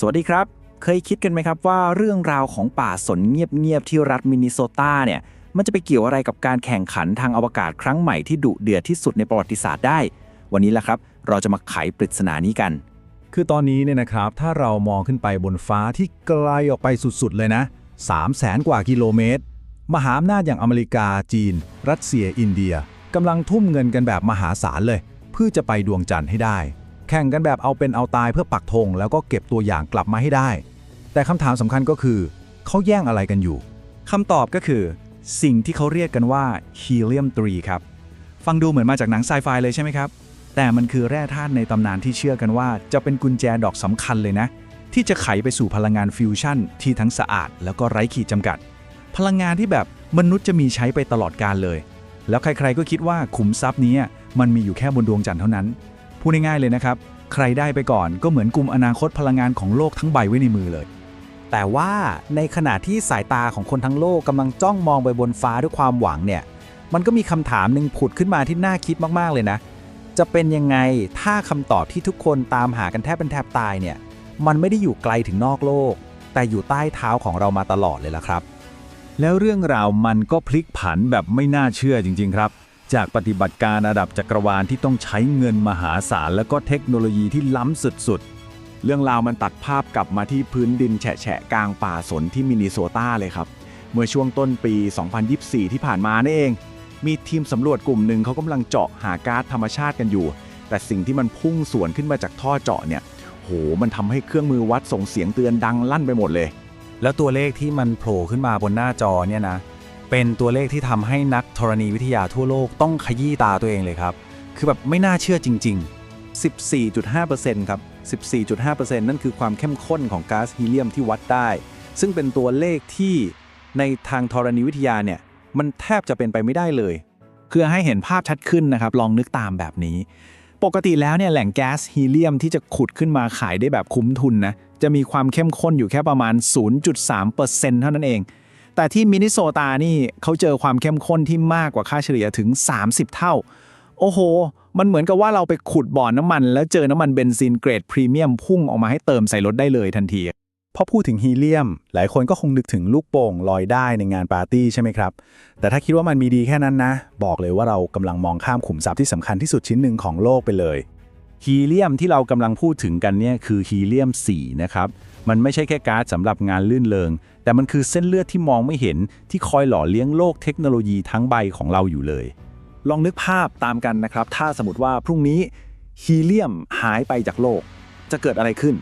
สวัสดีครับ เคยคิดกันไหมครับว่าเรื่องราวของป่าสนเงียบๆที่รัฐมินนิโซตาเนี่ย มันจะไปเกี่ยวอะไรกับการแข่งขันทางอวกาศครั้งใหม่ที่ดุเดือดที่สุดในประวัติศาสตร์ได้ วันนี้แหละครับ เราจะมาไขปริศนานี้กัน คือตอนนี้เนี่ยนะครับ ถ้าเรามองขึ้นไปบนฟ้าที่ไกลออกไปสุดๆเลยนะ 3 0 0แสนกว่ากิโลเมตร มหาอำนาจอย่างอเมริกา จีน รัสเซีย อินเดียกำลังทุ่มเงินกันแบบมหาศาลเลย เพื่อจะไปดวงจันทร์ให้ได้ ข่งกันแบบเอาเป็นเอาตายเพื่อปักธงแล้วก็เก็บตัวอย่างกลับมาให้ได้ แต่คำถามสำคัญก็คือ เขาแย่งอะไรกันอยู่คำตอบก็คือ สิ่งที่เขาเรียกกันว่า helium 3ครับ ฟังดูเหมือนมาจากหนังไซไฟเลยใช่ไหมครับ แต่มันคือแร่ธาตุในตำนานที่เชื่อกันว่า จะเป็นกุญแจดอกสำคัญเลยนะ ที่จะไขไปสู่พลังงานฟิวชั่นที่ทั้งสะอาด แล้วก็ไร้ขีดจำกัด พลังงานที่แบบมนุษย์จะมีใช้ไปตลอดกาลเลย แล้วใครๆก็คิดว่าขุมทรัพย์นี้มันมีอยู่แค่บนดวงจันทร์เท่านั้น พูดง่ายๆเลยนะครับ ใครได้ไปก่อนก็เหมือนกลุ่มอนาคตพลังงานของโลกทั้งใบไว้ในมือเลย แต่ว่าในขณะที่สายตาของคนทั้งโลกกำลังจ้องมองไปบนฟ้าด้วยความหวังเนี่ย มันก็มีคำถามหนึ่งผุดขึ้นมาที่น่าคิดมากๆเลยนะ จะเป็นยังไงถ้าคำตอบที่ทุกคนตามหากันแทบเป็นแทบตายเนี่ย มันไม่ได้อยู่ไกลถึงนอกโลก แต่อยู่ใต้เท้าของเรามาตลอดเลยล่ะครับ แล้วเรื่องราวมันก็พลิกผันแบบไม่น่าเชื่อจริง ๆ ครับ จากปฏิบัติการระดับจักรวาลที่ต้องใช้เงินมหาศาลแล้วก็เทคโนโลยีที่ล้ำสุดๆ เรื่องราวมันตัดภาพกลับมาที่พื้นดินแฉะๆกลางป่าสนที่มินนิโซตาเลยครับ เมื่อช่วงต้นปี 2024 ที่ผ่านมานี่เอง มีทีมสำรวจกลุ่มหนึ่งเขากำลังเจาะหาก๊าซธรรมชาติกันอยู่ แต่สิ่งที่มันพุ่งสวนขึ้นมาจากท่อเจาะเนี่ยโหมันทำให้เครื่องมือวัดส่งเสียงเตือนดังลั่นไปหมดเลย แล้วตัวเลขที่มันโผล่ขึ้นมาบนหน้าจอเนี่ยนะ เป็นตัวเลขที่ทำให้นักธรณีวิทยาทั่วโลกต้องขยี้ตาตัวเองเลยครับ คือแบบไม่น่าเชื่อจริงๆ14.5%ครับ 14.5%นั่นคือความเข้มข้นของก๊าซฮีเลียมที่วัดได้ ซึ่งเป็นตัวเลขที่ในทางธรณีวิทยาเนี่ย มันแทบจะเป็นไปไม่ได้เลย คือให้เห็นภาพชัดขึ้นนะครับ ลองนึกตามแบบนี้ ปกติแล้วเนี่ยแหล่งแก๊สฮีเลียมที่จะขุดขึ้นมาขายได้แบบคุ้มทุนนะ จะมีความเข้มข้นอยู่แค่ประมาณ 0.3%เท่านั้นเอง แต่ที่มินนิโซตานี่เขาเจอความเข้มข้นที่มากกว่าค่าเฉลี่ยถึง 30 เท่า โอ้โห มันเหมือนกับว่าเราไปขุดบ่อนน้ำมัน แล้วเจอน้ำมันเบนซินเกรดพรีเมียมพุ่งออกมาให้เติมใส่รถได้เลยทันทีพอพูดถึงฮีเลียม หลายคนก็คงนึกถึงลูกโป่งลอยได้ในงานปาร์ตี้ใช่ไหมครับ แต่ถ้าคิดว่ามันมีดีแค่นั้นนะ บอกเลยว่าเรากำลังมองข้ามขุมทรัพย์ที่สำคัญที่สุดชิ้นหนึ่งของโลกไปเลย ฮีเลียมที่เรากำลังพูดถึงกันเนี่ยคือฮีเลียม 4 นะครับ มันไม่ใช่แค่ก๊าซสำหรับงานลื่นเลงแต่มันคือเส้นเลือดที่มองไม่เห็นที่คอยหล่อเลี้ยงโลกเทคโนโลยีทั้งใบของเราอยู่เลย ลองนึกภาพตามกันนะครับ ถ้าสมมติว่าพรุ่งนี้ฮีเลียมหายไปจากโลก จะเกิดอะไรขึ้น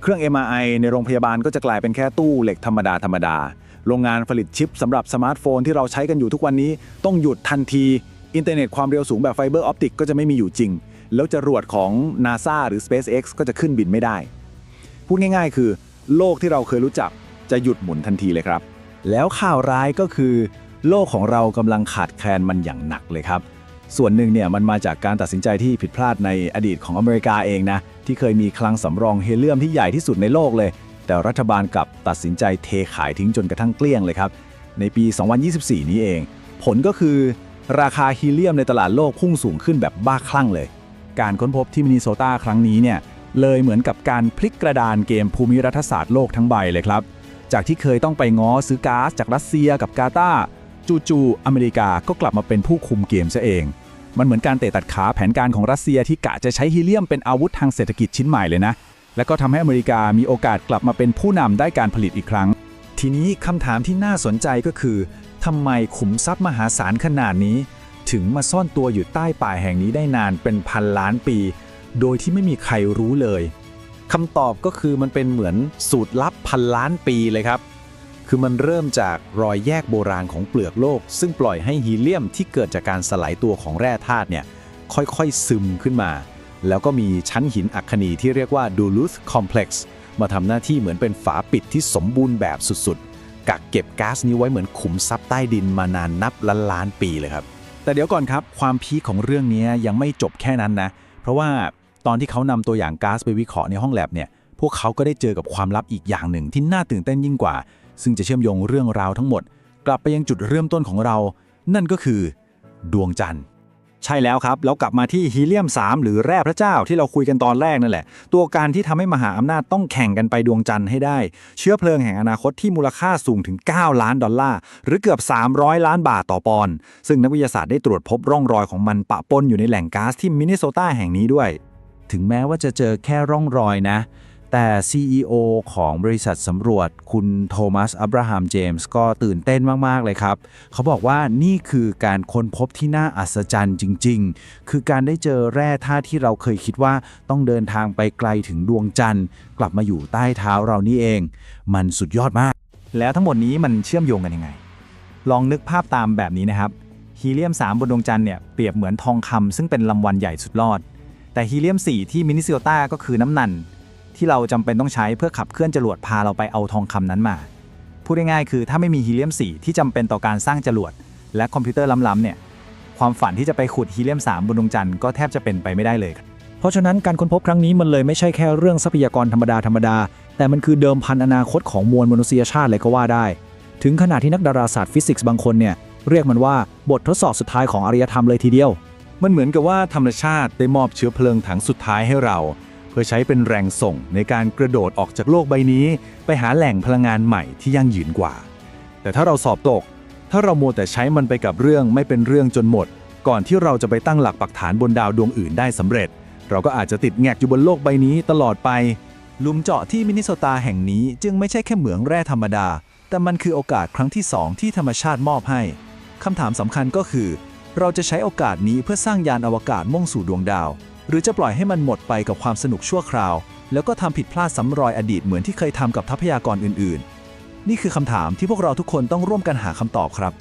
เครื่อง MRI ในโรงพยาบาลก็จะกลายเป็นแค่ตู้เหล็กธรรมดาธรรมดาโรงงานผลิตชิปสำหรับสมาร์ทโฟนที่เราใช้กันอยู่ทุกวันนี้ต้องหยุดทันที อินเทอร์เน็ตความเร็วสูงแบบไฟเบอร์ออปติกก็จะไม่มีอยู่จริง แล้วจรวดของ NASA หรือ SpaceX ก็จะขึ้นบินไม่ได้ พูดง่าย ๆ คือ โลกที่เราเคยรู้จักจะหยุดหมุนทันทีเลยครับ แล้วข่าวร้ายก็คือ โลกของเรากำลังขาดแคลนมันอย่างหนักเลยครับ ส่วนหนึ่งเนี่ยมันมาจากการตัดสินใจที่ผิดพลาดในอดีตของอเมริกาเองนะ ที่เคยมีคลังสำรองเฮเลียมที่ใหญ่ที่สุดในโลกเลย แต่รัฐบาลกลับตัดสินใจเทขายทิ้งจนกระทั่งเกลี้ยงเลยครับ ในปี 2024 นี้เอง ผลก็คือ ราคาฮีเลียมในตลาดโลกพุ่งสูงขึ้นแบบบ้าคลั่งเลย การค้นพบที่มินนิโซตาครั้งนี้เนี่ย เลยเหมือนกับการพลิกกระดานเกมภูมิรัฐศาสตร์โลกทั้งใบเลยครับ จากที่เคยต้องไปง้อซื้อก๊าซจากรัสเซียกับกาตาจู่ๆอเมริกาก็กลับมาเป็นผู้คุมเกมซะเอง มันเหมือนการเตะตัดขาแผนการของรัสเซียที่กะจะใช้ฮีเลียมเป็นอาวุธทางเศรษฐกิจชิ้นใหม่เลยนะ แล้วก็ทำให้อเมริกามีโอกาสกลับมาเป็นผู้นำได้การผลิตอีกครั้ง ทีนี้คำถามที่น่าสนใจก็คือทำไมขุมทรัพย์มหาศาลขนาดนี้ ถึงมาซ่อนตัวอยู่ใต้ป่าแห่งนี้ได้นานเป็นพันล้านปี โดยที่ไม่มีใครรู้เลยคำตอบก็คือมันเป็นเหมือนสูตรลับพันล้านปีเลยครับ คือมันเริ่มจากรอยแยกโบราณของเปลือกโลก ซึ่งปล่อยให้ฮีเลียมที่เกิดจากการสลายตัวของแร่ธาตุเนี่ยค่อยๆซึมขึ้นมา แล้วก็มีชั้นหินอัคนีที่เรียกว่าดูลูธคอมเพล็กซ์มาทำหน้าที่เหมือนเป็นฝาปิดที่สมบูรณ์แบบสุดๆ กักเก็บก๊าซนี้ไว้เหมือนขุมทรัพย์ใต้ดินมานานนับล้านล้านปีเลยครับ แต่เดี๋ยวก่อนครับ ความพีคของเรื่องนี้ยังไม่จบแค่นั้นนะ เพราะว่า ตอนที่เขานำตัวอย่างก๊าซไปวิเคราะห์ในห้องแลบเนี่ย พวกเขาก็ได้เจอกับความลับอีกอย่างหนึ่งที่น่าตื่นเต้นยิ่งกว่า ซึ่งจะเชื่อมโยงเรื่องราวทั้งหมด กลับไปยังจุดเริ่มต้นของเรา นั่นก็คือ ดวงจันทร์ ใช่แล้วครับ แล้วกลับมาที่ฮีเลียม 3 หรือแร่พระเจ้าที่เราคุยกันตอนแรกนั่นแหละ ตัวการที่ทำให้มหาอำนาจต้องแข่งกันไปดวงจันทร์ให้ได้ เชื้อเพลิงแห่งอนาคตที่มูลค่าสูงถึง 9 ล้านดอลลาร์ หรือเกือบ 300 ล้านบาทต่อปอนด์ ซึ่งนักวิทยาศาสตร์ได้ตรวจพบร่องรอยของมันปะปนอยู่ในแหล่งก๊าซที่มินนิโซตาแห่งนี้ด้วย ถึงแม้ว่าจะเจอแค่ร่องรอยนะ แต่ CEO ของบริษัทสำรวจคุณโทมัสอับราฮัมเจมส์ก็ตื่นเต้นมาก ๆ เลยครับ เขาบอกว่านี่คือการค้นพบที่น่าอัศจรรย์จริง ๆ คือการได้เจอแร่ธาตุที่เราเคยคิดว่าต้องเดินทางไปไกลถึงดวงจันทร์ กลับมาอยู่ใต้เท้าเรานี่เอง มันสุดยอดมาก แล้วทั้งหมดนี้มันเชื่อมโยงกันยังไง ลองนึกภาพตามแบบนี้นะครับฮีเลียม 3 บนดวงจันทร์เนี่ยเปรียบเหมือนทองคำซึ่งเป็นลำวันใหญ่สุดรอด แต่ฮีเลียม 4 ที่มินนิโซตาก็คือน้ำนัน ที่เราจำเป็นต้องใช้เพื่อขับเคลื่อนจรวดพาเราไปเอาทองคำนั้นมา พูดง่ายๆคือถ้าไม่มีฮีเลียม 4 ที่จำเป็นต่อการสร้างจรวด และคอมพิวเตอร์ล้ำๆเนี่ยความฝันที่จะไปขุดฮีเลียม 3 บนดวงจันทร์ก็แทบจะเป็นไปไม่ได้เลย เพราะฉะนั้นการค้นพบครั้งนี้มันเลยไม่ใช่แค่เรื่องทรัพยากรธรรมดาธรรมดา แต่มันคือเดิมพันอนาคตของมวลมนุษยชาติเลยก็ว่าได้ ถึงขนาดที่นักดาราศาสตร์ฟิสิกส์บางคนเนี่ยเรียกมันว่าบททดสอบสุดท้ายของอารยธรรมเลยทีเดียว มันเหมือนกับว่าธรรมชาติได้มอบเชื้อเพลิงถังสุดท้ายให้เรา เพื่อใช้เป็นแรงส่งในการกระโดดออกจากโลกใบนี้ ไปหาแหล่งพลังงานใหม่ที่ยั่งยืนกว่า แต่ถ้าเราสอบตก ถ้าเรามัวแต่ใช้มันไปกับเรื่องไม่เป็นเรื่องจนหมด ก่อนที่เราจะไปตั้งหลักปักฐานบนดาวดวงอื่นได้สำเร็จ เราก็อาจจะติดแงกอยู่บนโลกใบนี้ตลอดไปหลุมเจาะที่มินิโซตาแห่งนี้จึงไม่ใช่แค่เหมืองแร่ธรรมดา แต่มันคือโอกาสครั้งที่2ที่ธรรมชาติมอบให้คำถามสำคัญก็คือ เราจะใช้โอกาสนี้เพื่อสร้างยานอวกาศมุ่งสู่ดวงดาว หรือจะปล่อยให้มันหมดไปกับความสนุกชั่วคราว แล้วก็ทำผิดพลาดซ้ำรอยอดีตเหมือนที่เคยทำกับทรัพยากรอื่น ๆ นี่คือคำถามที่พวกเราทุกคนต้องร่วมกันหาคำตอบครับ